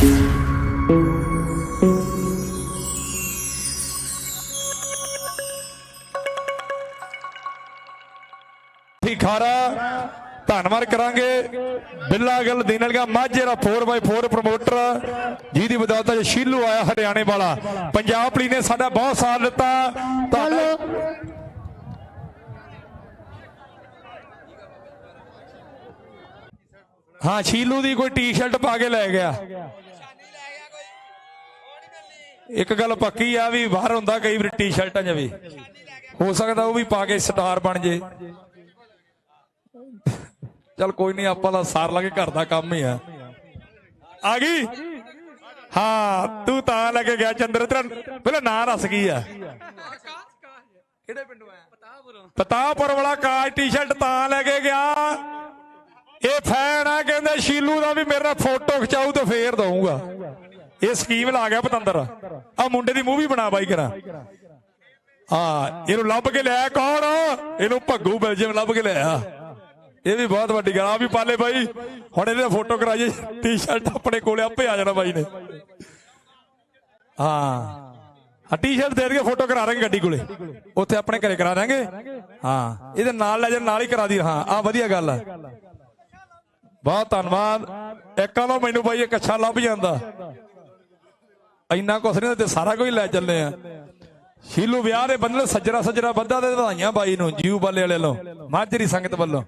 ਠੀਕ ਖਾਰਾ ਧੰਨਵਾਦ ਕਰਾਂਗੇ। ਬਿੱਲਾ ਗੱਲ ਦੀਨਲਗਾ ਮਾਝੇ ਦਾ 4x4 ਪ੍ਰਮੋਟਰ ਜਿਹਦੀ ਬਦੌਲਤ ਅੱਜ ਸ਼ੀਲੂ ਆਇਆ ਹਰਿਆਣੇ ਵਾਲਾ। ਪੰਜਾਬ ਪੁਲਿਸ ਨੇ ਸਾਡਾ ਬਹੁਤ ਸਾਥ ਦਿੱਤਾ। ਤੁਹਾਡਾ ਹਾਂ, ਸ਼ੀਲੂ ਦੀ ਕੋਈ ਟੀ-ਸ਼ਰਟ ਪਾ ਕੇ ਲੈ ਗਿਆ। ਇੱਕ ਗੱਲ ਪੱਕੀ ਆ ਵੀ ਬਾਹਰ ਹੁੰਦਾ ਕਈ ਵਾਰ ਟੀ-ਸ਼ਰਟਾਂ 'ਚ ਵੀ। ਹੋ ਸਕਦਾ ਉਹ ਵੀ ਪਾ ਕੇ ਸਟਾਰ ਬਣ ਜੇ। ਚਲ ਕੋਈ ਨਹੀਂ ਆਪਾਂ ਦਾ ਸਾਰ ਲਾ ਕੇ ਘਰ ਦਾ ਕੰਮ ਹੀ ਆ। ਆ ਗਈ? ਹਾਂ ਤੂੰ ਤਾਂ ਲੈ ਕੇ ਗਿਆ ਚੰਦਰ ਤੇਰਾ ਪਹਿਲਾਂ ਨਾਂ ਦੱਸ ਕੀ ਆ? ਕਿਹੜੇ ਪਿੰਡੋਂ ਆਇਆ? ਪਤਾਪੁਰੋਂ ਪਤਾਪੁਰ ਵਾਲਾ ਕਾਜ ਟੀ-ਸ਼ਰਟ ਤਾਂ ਲੈ ਕੇ ਗਿਆ। ਇਹ ਫੈਨ ਆ ਕਹਿੰਦੇ ਸ਼ੀਲੂ ਦਾ ਵੀ ਮੇਰੇ ਨਾਲ ਫੋਟੋ ਖਿਚਾਊ ਤੇ ਫੇਰ ਦਊਂਗਾ। ਇਹ ਸਕੀਮ ਲਾ ਗਿਆ ਪਤੰਦਰ। ਆ ਮੁੰਡੇ ਦੀ ਮੂਵੀ ਬਣਾ ਬਾਈ ਕਰਾਂ। ਹਾਂ, ਇਹਨੂੰ ਲੱਭ ਕੇ ਲਿਆ ਕੌਣ? ਇਹਨੂੰ ਭੱਗੂ ਬੈਲਜੀਅਮ ਲੱਭ ਕੇ ਲਿਆ ਇਹ ਵੀ ਬਹੁਤ ਵੱਡੀ ਗੱਲ ਆ। ਵੀ ਪਾਲੇ ਬਾਈ। ਹੁਣ ਇਹਦੇ ਫੋਟੋ ਕਰਾਈਏ। ਟੀ-ਸ਼ਰਟ ਆਪਣੇ ਕੋਲੇ ਆਪੇ ਆ ਜਾਣਾ ਬਾਈ ਨੇ। ਹਾਂ। ਹਾਂ ਟੀ-ਸ਼ਰਟ ਦੇ ਕੇ ਫੋਟੋ ਕਰਾ ਦਾਂਗੇ ਗੱਡੀ ਕੋਲੇ। ਉੱਥੇ ਆਪਣੇ ਘਰੇ ਕਰਾ ਦਾਂਗੇ ਹਾਂ। ਇਹਦੇ ਨਾਲ ਲੈ ਜਾ ਨਾਲ ਹੀ ਕਰਾ ਦੀ। ਹਾਂ ਆ ਵਧੀਆ ਗੱਲ ਆ। ਬਹੁਤ ਧੰਨਵਾਦ। ਇੱਕਾਂ ਦਾ ਮੈਨੂੰ ਬਾਈ, ਇੱਕ ਅੱਛਾ ਲੱਭ ਜਾਂਦਾ। ਇੰਨਾ ਕੁਛ ਨਹੀਂ ਤੇ ਸਾਰਾ ਕੁਝ ਲੈ ਚੱਲੇ ਆ। ਸ਼ੀਲੂ ਵਿਆਹ ਦੇ ਬੰਦਲ ਸੱਜਰਾ ਸੱਜਰਾ ਬੱਦਾ ਤੇ ਵਧਾਈਆਂ ਬਾਈ ਨੂੰ ਜੀਵ ਬਾਲੇ ਵਾਲੇ ਵੱਲੋਂ, ਮਾਝਰੀ ਸੰਗਤ ਵੱਲੋਂ।